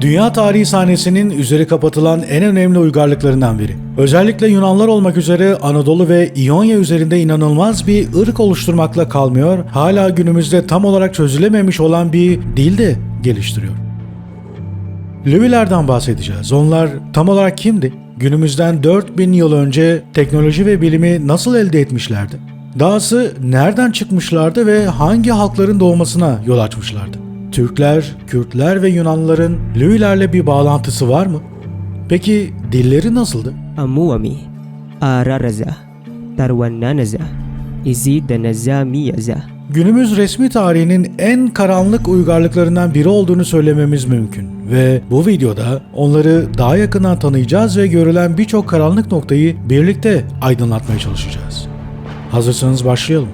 Dünya tarihi sahnesinin üzeri kapatılan en önemli uygarlıklarından biri. Özellikle Yunanlar olmak üzere Anadolu ve İonya üzerinde inanılmaz bir ırk oluşturmakla kalmıyor, hala günümüzde tam olarak çözülememiş olan bir dil de geliştiriyor. Lüvilerden bahsedeceğiz. Onlar tam olarak kimdi? Günümüzden 4000 yıl önce teknoloji ve bilimi nasıl elde etmişlerdi? Dahası nereden çıkmışlardı ve hangi halkların doğmasına yol açmışlardı? Türkler, Kürtler ve Yunanlıların Lüvilerle bir bağlantısı var mı? Peki dilleri nasıldı? Amuami, Araraza, Tarwananaza, Izidanaza Miyaza. Günümüz resmi tarihinin en karanlık uygarlıklarından biri olduğunu söylememiz mümkün ve bu videoda onları daha yakından tanıyacağız ve görülen birçok karanlık noktayı birlikte aydınlatmaya çalışacağız. Hazırsanız başlayalım.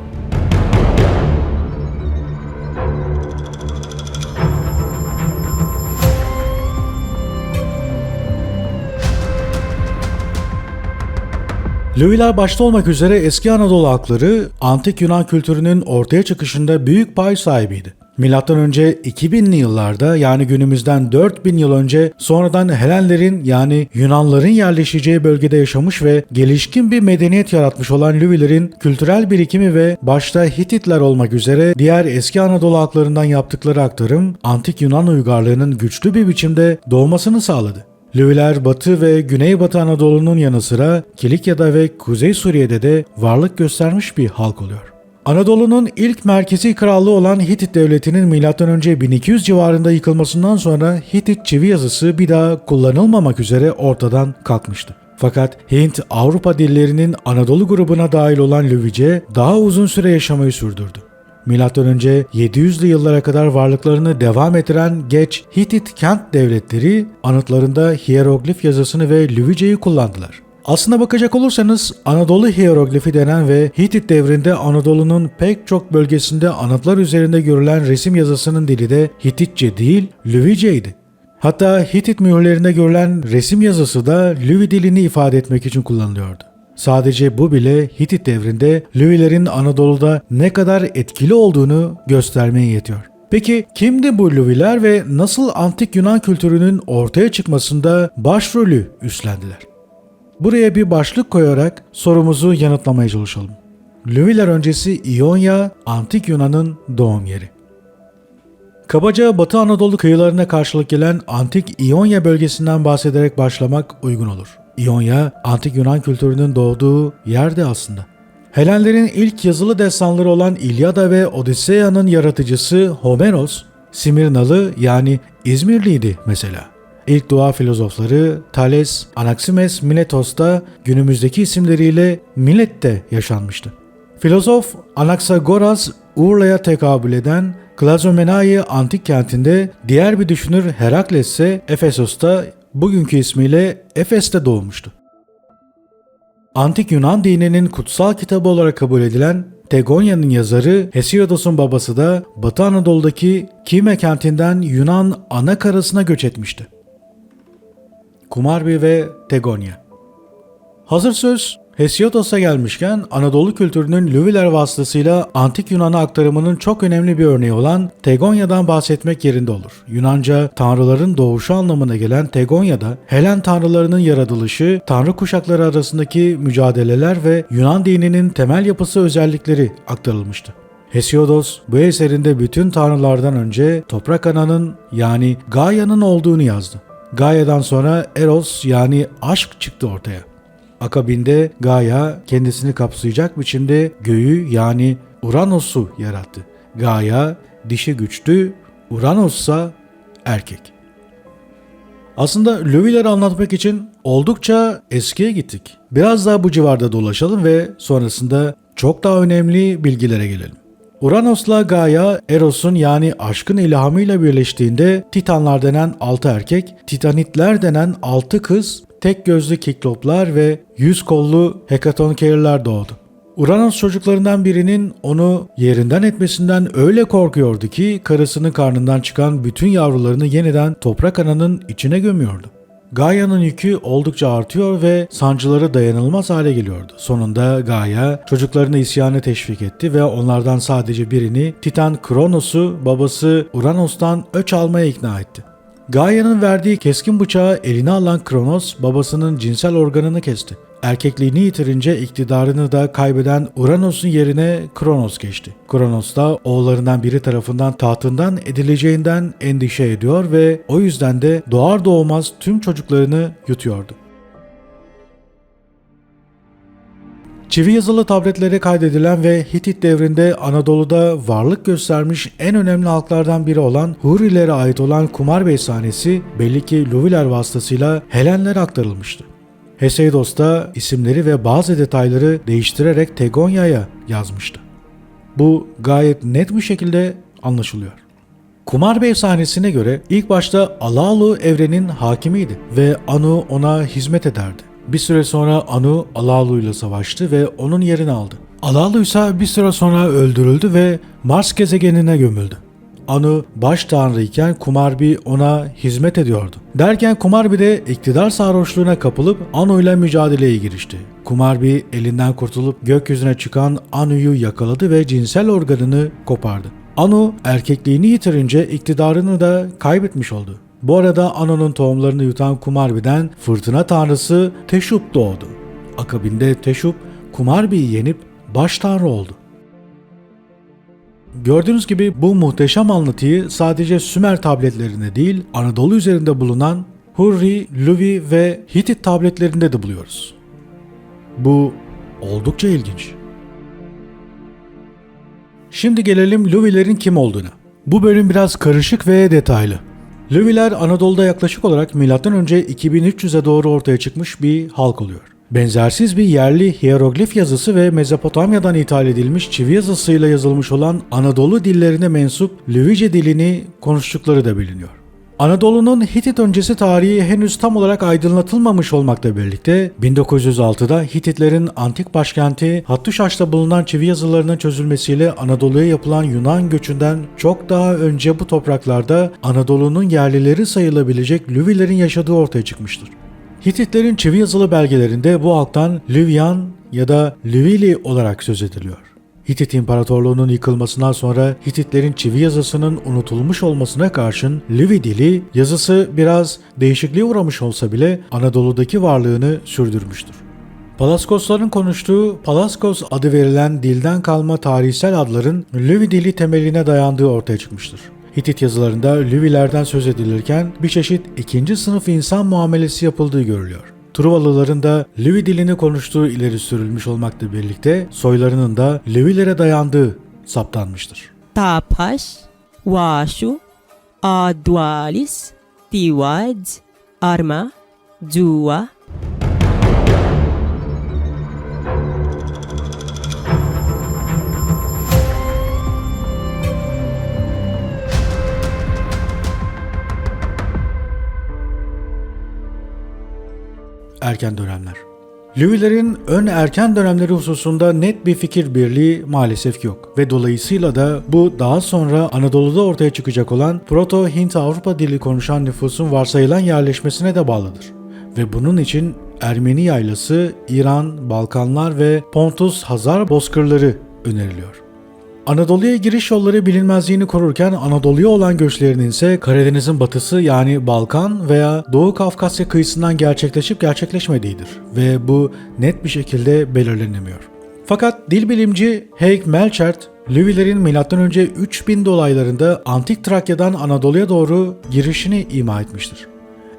Lüviler başta olmak üzere eski Anadolu halkları antik Yunan kültürünün ortaya çıkışında büyük pay sahibiydi. Milattan önce 2000'li yıllarda yani günümüzden 4000 yıl önce sonradan Helenlerin yani Yunanların yerleşeceği bölgede yaşamış ve gelişkin bir medeniyet yaratmış olan Lüvilerin kültürel birikimi ve başta Hititler olmak üzere diğer eski Anadolu halklarından yaptıkları aktarım antik Yunan uygarlığının güçlü bir biçimde doğmasını sağladı. Lüviler Batı ve Güneybatı Anadolu'nun yanı sıra Kilikya'da ve Kuzey Suriye'de de varlık göstermiş bir halk oluyor. Anadolu'nun ilk merkezi krallığı olan Hitit Devleti'nin M.Ö. 1200 civarında yıkılmasından sonra Hitit çivi yazısı bir daha kullanılmamak üzere ortadan kalkmıştı. Fakat Hint, Avrupa dillerinin Anadolu grubuna dahil olan Lüvice daha uzun süre yaşamayı sürdürdü. Önce 700'lü yıllara kadar varlıklarını devam ettiren geç Hitit kent devletleri anıtlarında hieroglif yazısını ve Lüvice'yi kullandılar. Aslına bakacak olursanız Anadolu hieroglifi denen ve Hitit devrinde Anadolu'nun pek çok bölgesinde anıtlar üzerinde görülen resim yazısının dili de Hititçe değil Lüvice'ydi. Hatta Hitit mühürlerinde görülen resim yazısı da Lüvi dilini ifade etmek için kullanılıyordu. Sadece bu bile Hitit devrinde Lüvilerin Anadolu'da ne kadar etkili olduğunu göstermeye yetiyor. Peki kimdi bu Lüviler ve nasıl antik Yunan kültürünün ortaya çıkmasında başrolü üstlendiler? Buraya bir başlık koyarak sorumuzu yanıtlamaya çalışalım. Lüviler öncesi İonya, antik Yunan'ın doğum yeri. Kabaca Batı Anadolu kıyılarına karşılık gelen antik İonya bölgesinden bahsederek başlamak uygun olur. İonya, antik Yunan kültürünün doğduğu yerde aslında. Helenlerin ilk yazılı destanları olan İlyada ve Odisseya'nın yaratıcısı Homeros, Simirnalı yani İzmirliydi mesela. İlk doğa filozofları Thales, Anaximes, Miletos da günümüzdeki isimleriyle Milet'te yaşanmıştı. Filozof Anaxagoras Urla'ya tekabül eden Klazomenai antik kentinde diğer bir düşünür Herakles ise Efesos'ta bugünkü ismiyle Efes'te doğmuştu. Antik Yunan dininin kutsal kitabı olarak kabul edilen Tegonya'nın yazarı Hesiodos'un babası da Batı Anadolu'daki Kime kentinden Yunan ana karasına göç etmişti. Kumarbi ve Tegonya Hazır söz Hesiodos'a gelmişken Anadolu kültürünün Lüviler vasıtasıyla antik Yunan'a aktarımının çok önemli bir örneği olan Tegonya'dan bahsetmek yerinde olur. Yunanca tanrıların doğuşu anlamına gelen Tegonya'da Helen tanrılarının yaratılışı, tanrı kuşakları arasındaki mücadeleler ve Yunan dininin temel yapısı özellikleri aktarılmıştı. Hesiodos bu eserinde bütün tanrılardan önce toprak ananın yani Gaia'nın olduğunu yazdı. Gaia'dan sonra Eros yani aşk çıktı ortaya. Akabinde Gaia kendisini kapsayacak biçimde göğü yani Uranos'u yarattı. Gaia dişi güçlü, Uranos ise erkek. Aslında Lüvileri anlatmak için oldukça eskiye gittik. Biraz daha bu civarda dolaşalım ve sonrasında çok daha önemli bilgilere gelelim. Uranos'la Gaia, Eros'un yani aşkın ilhamıyla birleştiğinde Titanlar denen 6 erkek, Titanitler denen 6 kız, tek gözlü kikloplar ve yüz kollu hekatonkeirler doğdu. Uranos çocuklarından birinin onu yerinden etmesinden öyle korkuyordu ki karısının karnından çıkan bütün yavrularını yeniden toprak ananın içine gömüyordu. Gaia'nın yükü oldukça artıyor ve sancıları dayanılmaz hale geliyordu. Sonunda Gaia çocuklarını isyanı teşvik etti ve onlardan sadece birini Titan Kronos'u babası Uranos'tan öç almaya ikna etti. Gaia'nın verdiği keskin bıçağı eline alan Kronos babasının cinsel organını kesti. Erkekliğini yitirince iktidarını da kaybeden Uranos'un yerine Kronos geçti. Kronos da oğullarından biri tarafından tahtından edileceğinden endişe ediyor ve o yüzden de doğar doğmaz tüm çocuklarını yutuyordu. Çivi yazılı tabletlere kaydedilen ve Hitit devrinde Anadolu'da varlık göstermiş en önemli halklardan biri olan Hurilere ait olan Kumar Beysanesi belli ki Luviler vasıtasıyla Helenlere aktarılmıştı. Heseidos da isimleri ve bazı detayları değiştirerek Tegonya'ya yazmıştı. Bu gayet net bir şekilde anlaşılıyor. Kumar Bey sahnesine göre ilk başta Alalu evrenin hakimiydi ve Anu ona hizmet ederdi. Bir süre sonra Anu Alalu ile savaştı ve onun yerini aldı. Alalu ise bir süre sonra öldürüldü ve Mars gezegenine gömüldü. Anu baş tanrı iken Kumarbi ona hizmet ediyordu. Derken Kumarbi de iktidar sarhoşluğuna kapılıp Anu ile mücadeleye girişti. Kumarbi elinden kurtulup gökyüzüne çıkan Anu'yu yakaladı ve cinsel organını kopardı. Anu erkekliğini yitirince iktidarını da kaybetmiş oldu. Bu arada Anu'nun tohumlarını yutan Kumarbi'den fırtına tanrısı Teşup doğdu. Akabinde Teşup Kumarbi'yi yenip baş tanrı oldu. Gördüğünüz gibi bu muhteşem anlatıyı sadece Sümer tabletlerinde değil Anadolu üzerinde bulunan Hurri, Luvi ve Hitit tabletlerinde de buluyoruz. Bu oldukça ilginç. Şimdi gelelim Luvilerin kim olduğuna. Bu bölüm biraz karışık ve detaylı. Luviler Anadolu'da yaklaşık olarak M.Ö. 2300'e doğru ortaya çıkmış bir halk oluyor. Benzersiz bir yerli hieroglif yazısı ve Mezopotamya'dan ithal edilmiş çivi yazısıyla yazılmış olan Anadolu dillerine mensup Lüvice dilini konuştukları da biliniyor. Anadolu'nun Hitit öncesi tarihi henüz tam olarak aydınlatılmamış olmakla birlikte 1906'da Hititlerin antik başkenti Hattuşaş'ta bulunan çivi yazılarının çözülmesiyle Anadolu'ya yapılan Yunan göçünden çok daha önce bu topraklarda Anadolu'nun yerlileri sayılabilecek Lüvilerin yaşadığı ortaya çıkmıştır. Hititlerin çivi yazılı belgelerinde bu halktan Lüvyan ya da Lüvili olarak söz ediliyor. Hitit İmparatorluğu'nun yıkılmasından sonra Hititlerin çivi yazısının unutulmuş olmasına karşın Lüvi dili yazısı biraz değişikliğe uğramış olsa bile Anadolu'daki varlığını sürdürmüştür. Palaskosların konuştuğu Palaskos adı verilen dilden kalma tarihsel adların Lüvi dili temeline dayandığı ortaya çıkmıştır. Hitit yazılarında Lüvilerden söz edilirken bir çeşit ikinci sınıf insan muamelesi yapıldığı görülüyor. Truvalıların da Lüvi dilini konuştuğu ileri sürülmüş olmakla birlikte soylarının da Lüvilere dayandığı saptanmıştır. Tapas, Washu, Adwalis, Tiwad, Arma, Jua, Erken dönemler Lüvilerin ön erken dönemleri hususunda net bir fikir birliği maalesef yok ve dolayısıyla da bu daha sonra Anadolu'da ortaya çıkacak olan Proto-Hint-Avrupa dili konuşan nüfusun varsayılan yerleşmesine de bağlıdır. Ve bunun için Ermeni yaylası, İran, Balkanlar ve Pontus Hazar bozkırları öneriliyor. Anadolu'ya giriş yolları bilinmezliğini korurken Anadolu'ya olan göçlerinin ise Karadeniz'in batısı yani Balkan veya Doğu Kafkasya kıyısından gerçekleşip gerçekleşmediğidir ve bu net bir şekilde belirlenemiyor. Fakat dil bilimci Heik Melchert, Lüvilerin M.Ö. 3000 dolaylarında Antik Trakya'dan Anadolu'ya doğru girişini ima etmiştir.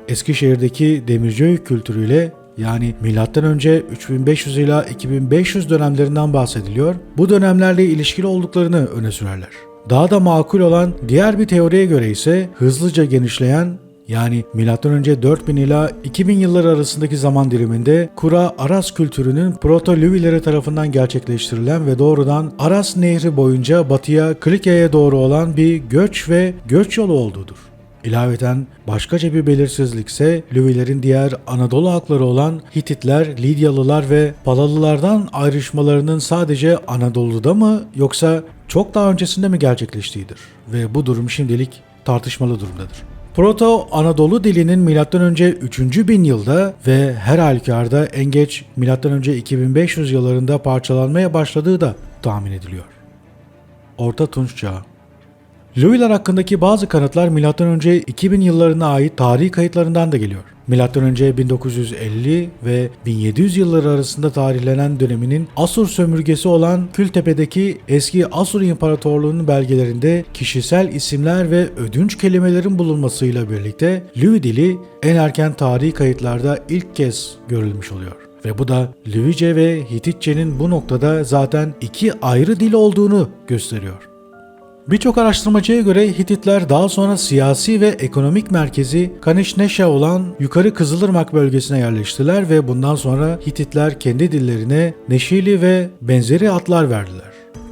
Eskişehir'deki Demirciöy kültürüyle yani M.Ö. 3500 ila 2500 dönemlerinden bahsediliyor. Bu dönemlerle ilişkili olduklarını öne sürerler. Daha da makul olan diğer bir teoriye göre ise hızlıca genişleyen yani M.Ö. 4000 ila 2000 yılları arasındaki zaman diliminde Kura Aras kültürünün Proto-Lüvilere tarafından gerçekleştirilen ve doğrudan Aras Nehri boyunca batıya Klikya'ya doğru olan bir göç ve göç yolu olduğudur. İlaveten başkaca bir belirsizlikse Lüvilerin diğer Anadolu halkları olan Hititler, Lidyalılar ve Palalılardan ayrışmalarının sadece Anadolu'da mı yoksa çok daha öncesinde mi gerçekleştiğidir ve bu durum şimdilik tartışmalı durumdadır. Proto Anadolu dilinin M.Ö. 3. bin yılda ve her halükarda en geç M.Ö. 2500 yıllarında parçalanmaya başladığı da tahmin ediliyor. Orta Tunç Çağı Luviler hakkındaki bazı kanıtlar M.Ö. 2000 yıllarına ait tarihi kayıtlarından da geliyor. M.Ö. 1950 ve 1700 yılları arasında tarihlenen döneminin Asur sömürgesi olan Kültepe'deki eski Asur İmparatorluğu'nun belgelerinde kişisel isimler ve ödünç kelimelerin bulunmasıyla birlikte Lüvi dili en erken tarihi kayıtlarda ilk kez görülmüş oluyor. Ve bu da Lüvice ve Hititçe'nin bu noktada zaten iki ayrı dil olduğunu gösteriyor. Birçok araştırmacıya göre Hititler daha sonra siyasi ve ekonomik merkezi Kanişneşe olan Yukarı Kızılırmak bölgesine yerleştiler ve bundan sonra Hititler kendi dillerine Neşili ve benzeri adlar verdiler.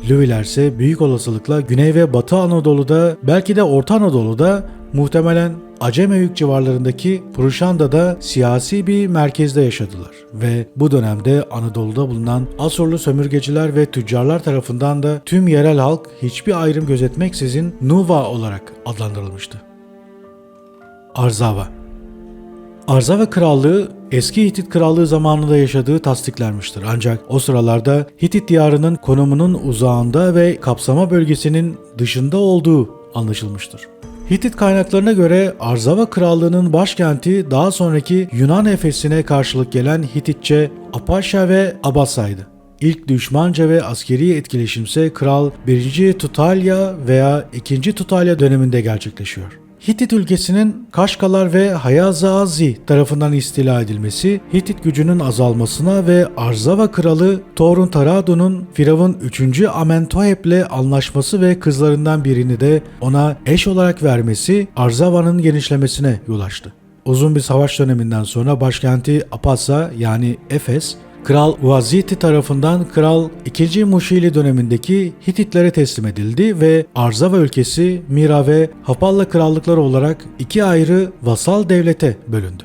Lüviler ise büyük olasılıkla Güney ve Batı Anadolu'da belki de Orta Anadolu'da muhtemelen Acemevük civarlarındaki Pruşanda'da siyasi bir merkezde yaşadılar ve bu dönemde Anadolu'da bulunan Asurlu sömürgeciler ve tüccarlar tarafından da tüm yerel halk hiçbir ayrım gözetmeksizin Nuva olarak adlandırılmıştı. Arzava Arzava Krallığı eski Hitit Krallığı zamanında yaşadığı tasdiklenmiştir. Ancak o sıralarda Hitit diyarının konumunun uzağında ve kapsama bölgesinin dışında olduğu anlaşılmıştır. Hitit kaynaklarına göre Arzava Krallığı'nın başkenti daha sonraki Yunan Efes'ine karşılık gelen Hititçe Apaşa ve Abasa'ydı. İlk düşmanca ve askeri etkileşimse Kral 1. Tutalya veya 2. Tutalya döneminde gerçekleşiyor. Hitit ülkesinin Kaşkalar ve Hayazazi tarafından istila edilmesi, Hitit gücünün azalmasına ve Arzava kralı Torun Taradu'nun Firavun 3. Amenhotep'le anlaşması ve kızlarından birini de ona eş olarak vermesi Arzava'nın genişlemesine yol açtı. Uzun bir savaş döneminden sonra başkenti Apasa yani Efes, Kral Uaziti tarafından Kral 2. Muşili dönemindeki Hititlere teslim edildi ve Arzava ülkesi Mira ve Hapalla krallıkları olarak iki ayrı vasal devlete bölündü.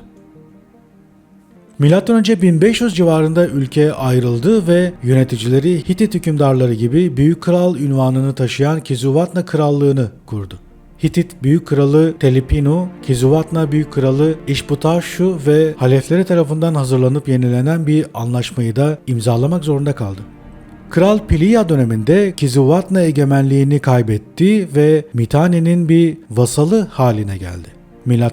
Önce 1500 civarında ülke ayrıldı ve yöneticileri Hitit hükümdarları gibi Büyük Kral ünvanını taşıyan Kizuvatna Krallığını kurdu. Hitit Büyük Kralı Telipinu, Kizuvatna Büyük Kralı İşbutashu ve halefleri tarafından hazırlanıp yenilenen bir anlaşmayı da imzalamak zorunda kaldı. Kral Piliya döneminde Kizuvatna egemenliğini kaybetti ve Mitanni'nin bir vasalı haline geldi.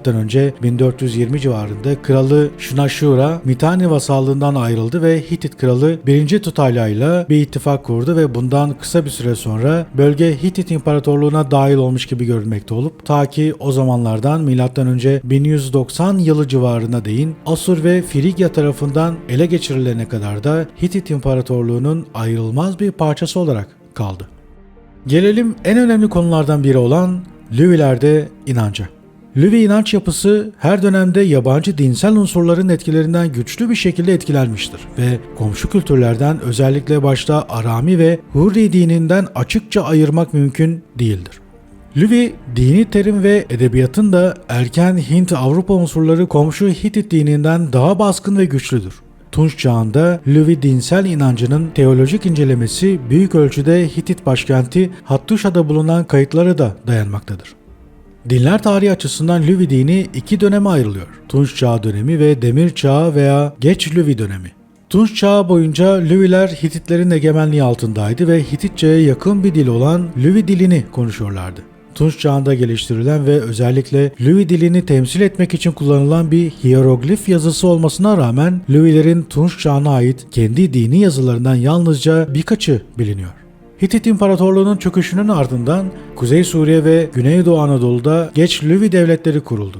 Önce 1420 civarında kralı Shunashura Mitanni vasallığından ayrıldı ve Hitit kralı 1. Tutalya ile bir ittifak kurdu ve bundan kısa bir süre sonra bölge Hitit İmparatorluğu'na dahil olmuş gibi görülmekte olup ta ki o zamanlardan önce 1190 yılı civarına değin Asur ve Frigya tarafından ele geçirilene kadar da Hitit İmparatorluğu'nun ayrılmaz bir parçası olarak kaldı. Gelelim en önemli konulardan biri olan Lüvilerde inanca. Lüvi inanç yapısı her dönemde yabancı dinsel unsurların etkilerinden güçlü bir şekilde etkilenmiştir ve komşu kültürlerden özellikle başta Arami ve Hurri dininden açıkça ayırmak mümkün değildir. Lüvi, dini terim ve edebiyatın da erken Hint-Avrupa unsurları komşu Hitit dininden daha baskın ve güçlüdür. Tunç çağında Lüvi dinsel inancının teolojik incelemesi büyük ölçüde Hitit başkenti Hattuşa'da bulunan kayıtlara da dayanmaktadır. Dinler tarihi açısından Lüvi dini iki döneme ayrılıyor. Tunç Çağı dönemi ve Demir Çağı veya Geç Lüvi dönemi. Tunç Çağı boyunca Lüviler Hititlerin egemenliği altındaydı ve Hititçe'ye yakın bir dil olan Lüvi dilini konuşuyorlardı. Tunç çağında geliştirilen ve özellikle Lüvi dilini temsil etmek için kullanılan bir hieroglif yazısı olmasına rağmen Lüvilerin Tunç çağına ait kendi dini yazılarından yalnızca birkaçı biliniyor. Hitit İmparatorluğu'nun çöküşünün ardından Kuzey Suriye ve Güneydoğu Anadolu'da geç Lüvi devletleri kuruldu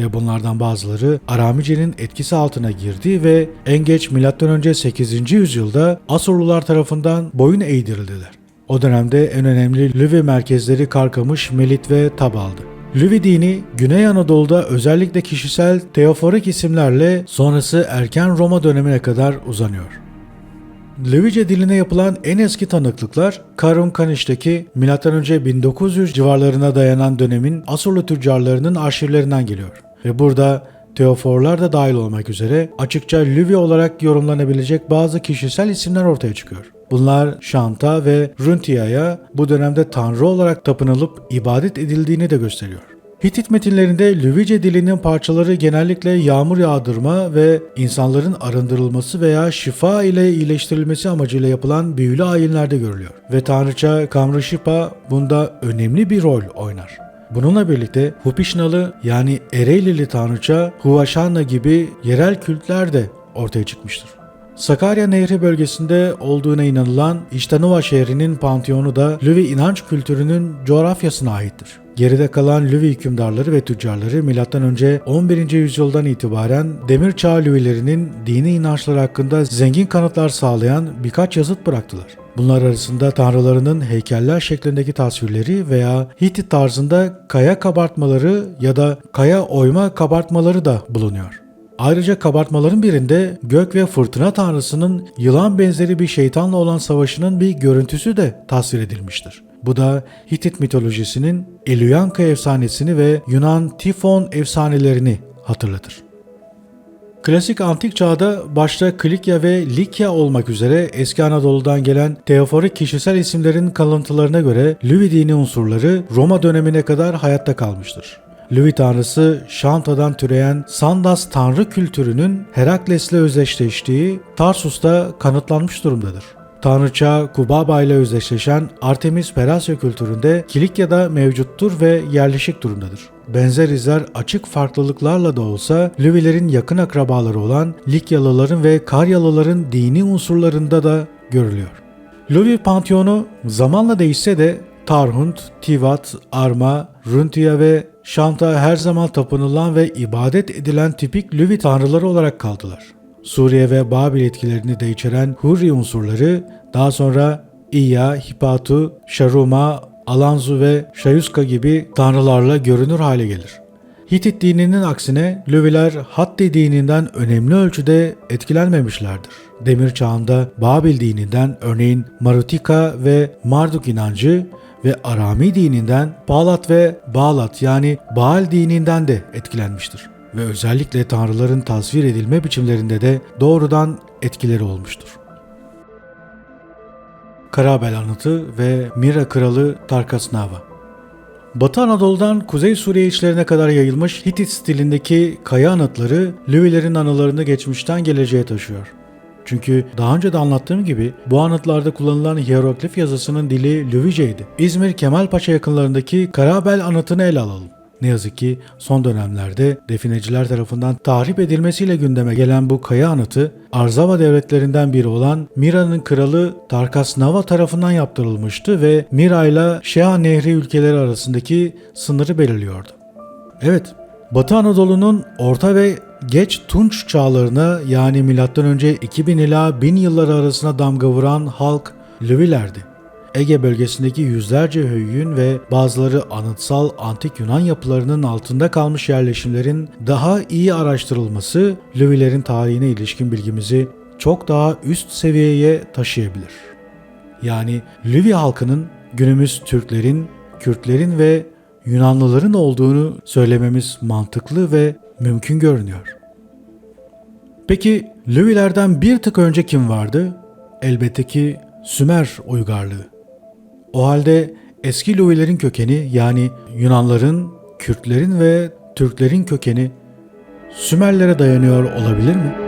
ve bunlardan bazıları Aramice'nin etkisi altına girdi ve en geç M.Ö. 8. yüzyılda Asurlular tarafından boyun eğdirildiler. O dönemde en önemli Lüvi merkezleri Karkamış, Melit ve Tabal'dı. Lüvi dini Güney Anadolu'da özellikle kişisel teoforik isimlerle sonrası erken Roma dönemine kadar uzanıyor. Levice diline yapılan en eski tanıklıklar Karun Kaniş'teki M.Ö. 1900 civarlarına dayanan dönemin Asurlu tüccarlarının arşivlerinden geliyor. Ve burada Teoforlar da dahil olmak üzere açıkça Lüvi olarak yorumlanabilecek bazı kişisel isimler ortaya çıkıyor. Bunlar Şanta ve Runtia'ya bu dönemde tanrı olarak tapınılıp ibadet edildiğini de gösteriyor. Hitit metinlerinde Lüvice dilinin parçaları genellikle yağmur yağdırma ve insanların arındırılması veya şifa ile iyileştirilmesi amacıyla yapılan büyülü ayinlerde görülüyor. Ve tanrıça Kamrışipa bunda önemli bir rol oynar. Bununla birlikte Hupişnalı yani Ereğlili tanrıça Huvaşana gibi yerel kültler de ortaya çıkmıştır. Sakarya Nehri bölgesinde olduğuna inanılan İştanuva şehrinin pantiyonu da Lüvi inanç kültürünün coğrafyasına aittir. Geride kalan Lüvi hükümdarları ve tüccarları M.Ö. 11. yüzyıldan itibaren Demir Çağ Lüvilerinin dini inançları hakkında zengin kanıtlar sağlayan birkaç yazıt bıraktılar. Bunlar arasında tanrılarının heykeller şeklindeki tasvirleri veya Hitit tarzında kaya kabartmaları ya da kaya oyma kabartmaları da bulunuyor. Ayrıca kabartmaların birinde gök ve fırtına tanrısının yılan benzeri bir şeytanla olan savaşının bir görüntüsü de tasvir edilmiştir. Bu da Hitit mitolojisinin Elüyanka efsanesini ve Yunan Tifon efsanelerini hatırlatır. Klasik antik çağda başta Klikya ve Likya olmak üzere eski Anadolu'dan gelen teoforik kişisel isimlerin kalıntılarına göre Lüvi dini unsurları Roma dönemine kadar hayatta kalmıştır. Lüvi tanrısı Şanta'dan türeyen Sandas tanrı kültürünün Herakles'le özdeşleştiği Tarsus'ta kanıtlanmış durumdadır. Tanrıça Kubaba ile özdeşleşen Artemis Perasya kültüründe Kilikya'da mevcuttur ve yerleşik durumdadır. Benzer izler açık farklılıklarla da olsa Lüvilerin yakın akrabaları olan Likyalıların ve Karyalıların dini unsurlarında da görülüyor. Lüvi Pantiyonu zamanla değişse de Tarhunt, Tivat, Arma, Runtia ve Şanta her zaman tapınılan ve ibadet edilen tipik Lüvi tanrıları olarak kaldılar. Suriye ve Babil etkilerini de içeren Hurri unsurları daha sonra İya, Hipatu, Şaruma, Alanzu ve Şayuska gibi tanrılarla görünür hale gelir. Hitit dininin aksine Löviler Hatti dininden önemli ölçüde etkilenmemişlerdir. Demir çağında Babil dininden örneğin Marutika ve Marduk inancı ve Arami dininden Balat ve Bağlat yani Baal dininden de etkilenmiştir. Ve özellikle tanrıların tasvir edilme biçimlerinde de doğrudan etkileri olmuştur. Karabel Anıtı ve Mira Kralı Tarkasnava Batı Anadolu'dan Kuzey Suriye içlerine kadar yayılmış Hitit stilindeki kaya anıtları Lüvilerin anılarını geçmişten geleceğe taşıyor. Çünkü daha önce de anlattığım gibi bu anıtlarda kullanılan hieroglif yazısının dili Lüviceydi. İzmir Kemalpaşa yakınlarındaki Karabel anıtını ele alalım. Ne yazık ki son dönemlerde defineciler tarafından tahrip edilmesiyle gündeme gelen bu kaya anıtı Arzava devletlerinden biri olan Mira'nın kralı Tarkasnava tarafından yaptırılmıştı ve Mira ile Şea Nehri ülkeleri arasındaki sınırı belirliyordu. Evet, Batı Anadolu'nun orta ve geç Tunç çağlarına yani M.Ö. 2000 ila 1000 yılları arasına damga vuran halk Lüvilerdi. Ege bölgesindeki yüzlerce höyüğün ve bazıları anıtsal antik Yunan yapılarının altında kalmış yerleşimlerin daha iyi araştırılması Lüvilerin tarihine ilişkin bilgimizi çok daha üst seviyeye taşıyabilir. Yani Lüvi halkının günümüz Türklerin, Kürtlerin ve Yunanlıların olduğunu söylememiz mantıklı ve mümkün görünüyor. Peki Lüvilerden bir tık önce kim vardı? Elbette ki Sümer uygarlığı. O halde eski Lüvilerin kökeni yani Yunanların, Kürtlerin ve Türklerin kökeni Sümerlere dayanıyor olabilir mi?